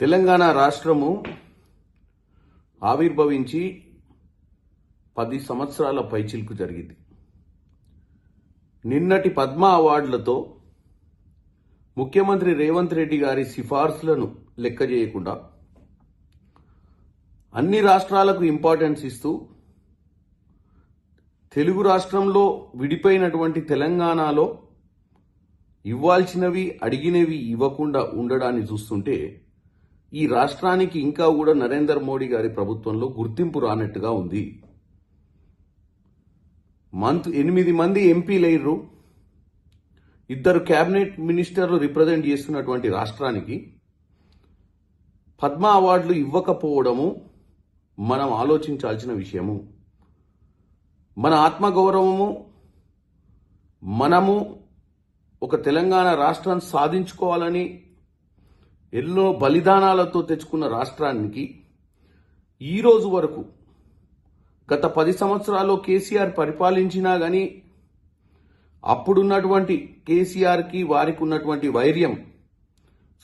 తెలంగాణ రాష్ట్రము ఆవిర్భవించి పది సంవత్సరాల పైచిల్కు జరిగింది. నిన్నటి పద్మ అవార్డులతో ముఖ్యమంత్రి రేవంత్ రెడ్డి గారి సిఫార్సులను లెక్క చేయకుండా అన్ని రాష్ట్రాలకు ఇంపార్టెన్స్ ఇస్తూ తెలుగు రాష్ట్రంలో విడిపోయినటువంటి తెలంగాణలో ఇవ్వాల్సినవి అడిగినవి ఇవ్వకుండా ఉండడాన్ని చూస్తుంటే ఈ రాష్ట్రానికి ఇంకా కూడా నరేంద్ర మోడీ గారి ప్రభుత్వంలో గుర్తింపు రానట్టుగా ఉంది. మంత్ ఎనిమిది మంది ఎంపీలయ్యారు ఇద్దరు కేబినెట్ మినిస్టర్లు రిప్రజెంట్ చేస్తున్నటువంటి రాష్ట్రానికి పద్మ అవార్డులు ఇవ్వకపోవడము మనం ఆలోచించాల్సిన విషయము. మన ఆత్మగౌరవము మనము ఒక తెలంగాణ రాష్ట్రాన్ని సాధించుకోవాలని ఎన్నో బలిదానాలతో తెచ్చుకున్న రాష్ట్రానికి ఈ రోజు వరకు గత పది సంవత్సరాల్లో కేసీఆర్ పరిపాలించినా కానీ అప్పుడున్నటువంటి కేసీఆర్కి వారికి ఉన్నటువంటి వైర్యం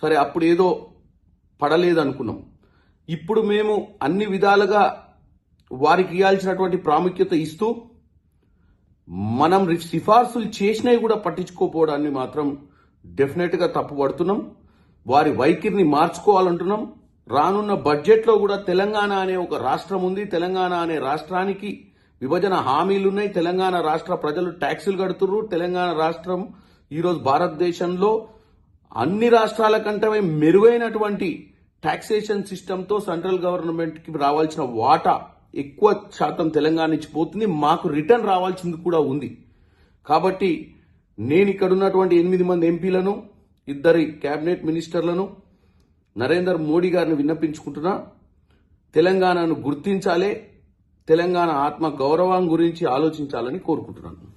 సరే అప్పుడు ఏదో పడలేదనుకున్నాం. ఇప్పుడు మేము అన్ని విధాలుగా వారికి ఇవ్వాల్సినటువంటి ప్రాముఖ్యత ఇస్తూ మనం సిఫార్సులు చేసినవి కూడా పట్టించుకోపోవడాన్ని మాత్రం డెఫినెట్గా తప్పుపడుతున్నాం. వారి వైఖరిని మార్చుకోవాలంటున్నాం. రానున్న బడ్జెట్లో కూడా తెలంగాణ అనే ఒక రాష్ట్రం ఉంది. తెలంగాణ అనే రాష్ట్రానికి విభజన హామీలు ఉన్నాయి తెలంగాణ రాష్ట్ర ప్రజలు ట్యాక్సులు కడుతుర్రు. తెలంగాణ రాష్ట్రం ఈరోజు భారతదేశంలో అన్ని రాష్ట్రాల కంటే మెరుగైనటువంటి టాక్సేషన్ సిస్టంతో సెంట్రల్ గవర్నమెంట్కి రావాల్సిన వాటా ఎక్కువ శాతం తెలంగాణ నుంచి పోతుంది. మాకు రిటర్న్ రావాల్సింది కూడా ఉంది. కాబట్టి నేను ఇక్కడ ఉన్నటువంటి ఎనిమిది మంది ఎంపీలను ఇద్దరి కేబినెట్ మినిస్టర్లను నరేందర్ మోడీ గారిని విన్నపించుకుంటున్నా తెలంగాణను గుర్తించాలే తెలంగాణ ఆత్మ గౌరవం గురించి ఆలోచించాలని కోరుకుంటున్నాను.